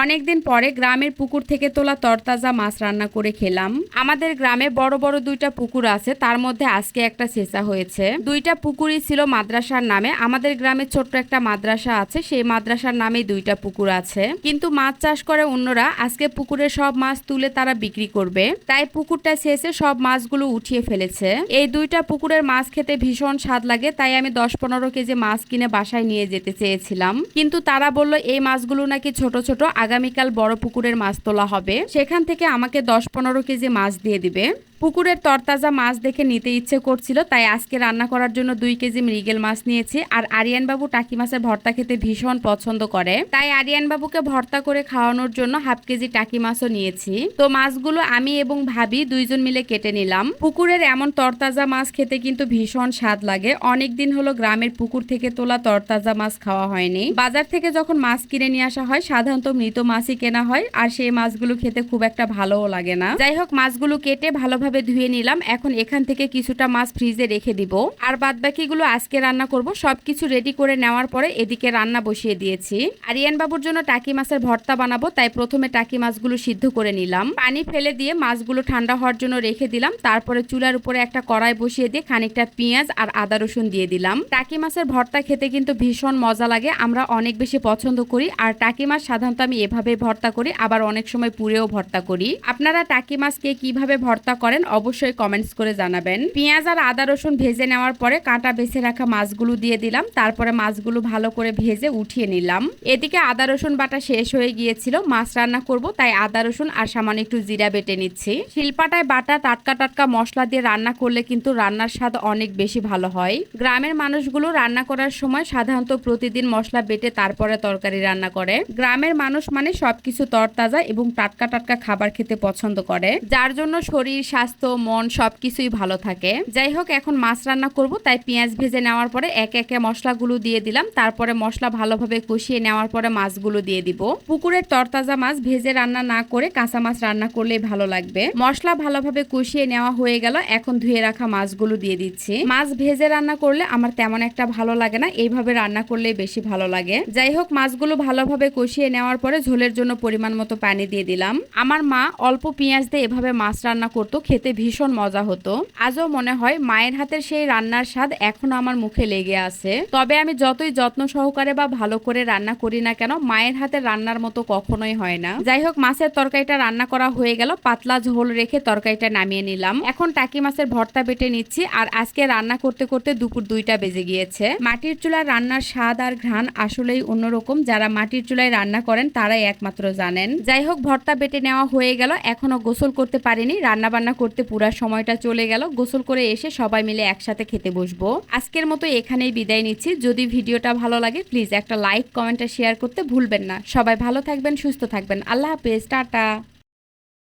অনেকদিন পরে গ্রামের পুকুর থেকে তোলা তরতাজা মাছ রান্না করে খেলাম। আমাদের গ্রামে বড় বড় দুইটা পুকুর আছে, তার মধ্যে আজকে একটা শেষা হয়েছে। দুইটা পুকুরই ছিল মাদ্রাসার নামে। আমাদের গ্রামে ছোট্ট একটা মাদ্রাসা আছে, সেই মাদ্রাসার নামে দুইটা পুকুর আছে। কিন্তু মাছ চাষ করে অন্যরা, আজকে পুকুরে সব মাছ তুলে তারা বিক্রি করবে। তাই পুকুরটা শেষে সব মাছগুলো উঠিয়ে ফেলেছে। এই দুইটা পুকুরের মাছ খেতে ভীষণ স্বাদ লাগে, তাই আমি দশ পনেরো কেজি মাছ কিনে বাসায় নিয়ে যেতে চেয়েছিলাম। কিন্তু তারা বলল, এই মাছগুলো নাকি ছোট ছোট আগামীকাল বড় পুকুরের মাছ তোলা হবে। সেখান থেকে আমাকে দশ পনেরো কেজি মাছ দিয়ে দিবে। পুকুরের তরতাজা মাছ দেখে নিতে ইচ্ছে করছিল, তাই আজকে রান্না করার জন্য দুই কেজি মৃগেল মাছ নিয়েছি। আর আরিয়ান বাবু টাকি মাছের ভর্তা খেতে ভীষণ পছন্দ করে। তাই আরিয়ান বাবুকে ভর্তা করে খাওয়ানোর জন্য হাফ কেজি টাকি মাছও নিয়েছি। তো মাছগুলো আমি এবং ভাবি দুইজন মিলে কেটে নিলাম। পুকুরের এমন তরতাজা মাছ খেতে কিন্তু ভীষণ স্বাদ লাগে। অনেক দিন হলো গ্রামের পুকুর থেকে তোলা তরতাজা মাছ খাওয়া হয়নি। বাজার থেকে যখন মাছ কিনে নিয়ে আসা হয়, সাধারণত মৃত মাছই কেনা হয়, আর সেই মাছগুলো খেতে খুব একটা ভালোও লাগে না। যাই হোক, মাছগুলো কেটে ভালোভাবে ধুয়ে নিলাম। এখন এখান থেকে কিছুটা মাছ ফ্রিজে রেখে দিব। আর বাদ বাকিগুলো আজকে রান্না করব। সব কিছু রেডি করে নেওয়ার পরে এদিকে রান্না বসিয়ে দিয়েছি। আরিয়ান বাবুর জন্য টাকি মাছের ভর্তা বানাবো, তাই প্রথমে টাকি মাছগুলো সিদ্ধ করে নিলাম। পানি ফেলে দিয়ে মাছগুলো ঠান্ডা হওয়ার জন্য রেখে দিলাম। তারপরে চুলার উপরে একটা কড়াই বসিয়ে দিয়ে খানিকটা পেঁয়াজ আর আদা রসুন দিয়ে দিলাম। টাকি মাছের ভর্তা খেতে কিন্তু ভীষণ মজা লাগে। আমরা অনেক বেশি পছন্দ করি। আর টাকি মাছ সাধারণত আমি এভাবে ভর্তা করি। আবার অনেক সময় পুড়েও ভর্তা করি। আপনারা টাকি মাছকে কীভাবে ভর্তা করেন অবশ্যই কমেন্টস করে জানাবেন। পেঁয়াজ আর আদা রসুন ভেজে নেওয়ার পরে কাঁটা বেছে রাখা মাছগুলো দিয়ে দিলাম। তারপরে মাছগুলো ভালো করে ভেজে উঠিয়ে নিলাম। এদিকে আদা রসুন বাটা শেষ হয়ে গিয়েছিল, মাছ রান্না করব, তাই আদা রসুন আর সামান্য একটু জিরা বেটে নিচ্ছি। শিলপাটায় বাটা, টাটকা টাটকা মশলা দিয়ে রান্না করলে কিন্তু রান্নার স্বাদ অনেক বেশি ভালো হয়। গ্রামের মানুষগুলো রান্না করার সময় সাধারণত প্রতিদিন মশলা বেটে তারপরে তরকারি রান্না করে। গ্রামের মানুষ মানে সবকিছু তরতাজা এবং টাটকা টাটকা খাবার খেতে পছন্দ করে, যার জন্য শরীর, স্বাস্থ্য মন সবকিছুই ভালো থাকে। যাই হোক এখন মাছ রান্না করব, তাই পেঁয়াজ ভেজে নেওয়ার পরে একে একে মশলাগুলো দিয়ে দিলাম। তারপরে মশলা ভালোভাবে কষিয়ে নেওয়ার পরে মাছগুলো দিয়ে দিব। পুকুরের তরতাজা মাছ ভেজে রান্না না করে কাঁচা মাছ রান্না করলেই ভালো লাগবে। মশলা ভালোভাবে কষিয়ে নেওয়া হয়ে গেল, এখন ধুয়ে রাখা মাছগুলো দিয়ে দিচ্ছি। মাছ ভেজে রান্না করলে আমার তেমন একটা ভালো লাগে না, এইভাবে রান্না করলেই বেশি ভালো লাগে। যাই হোক মাছগুলো ভালোভাবে কষিয়ে নেওয়ার পরে ঝোলের জন্য পরিমাণ মতো পানি দিয়ে দিলাম। আমার মা অল্প পেঁয়াজ দিয়ে এভাবে মাছ রান্না করতো খেতে ভীষণ মজা হতো। আজও মনে হয় মায়ের হাতের সেই রান্নার স্বাদ এখনও আমার মুখে লেগে আছে। তবে আমি যতই যত্ন সহকারে বা ভালো করে রান্না করি না কেন, মায়ের হাতের রান্নার মতো কখনোই হয় না। যাই হোক মাছের তরকারিটা রান্না করা হয়ে গেল। পাতলা ঝোল রেখে তরকারিটা নামিয়ে নিলাম। এখন টাকি মাছের ভর্তা বেটে নিচ্ছি আর আজকে রান্না করতে করতে দুপুর দুইটা বেজে গিয়েছে। মাটির চুলার রান্নার স্বাদ আর ঘ্রাণ আসলেই অন্যরকম। যারা মাটির চুলায় রান্না করেন, তারাই একমাত্র জানেন। যাই হোক ভর্তা বেটে নেওয়া হয়ে গেল। এখনও গোসল করতে পারিনি রান্না বান্না করতে পুরা সময়টা চলে গেল। গোসল করে এসে সবাই মিলে একসাথে খেতে বসবো। আজকের মতো এখানেই বিদায় নিচ্ছি। যদি ভিডিওটা ভালো লাগে, প্লিজ একটা লাইক, কমেন্ট শেয়ার করতে ভুলবেন না। সবাই ভালো থাকবেন, সুস্থ থাকবেন। আল্লাহ হাফেজ, টাটা।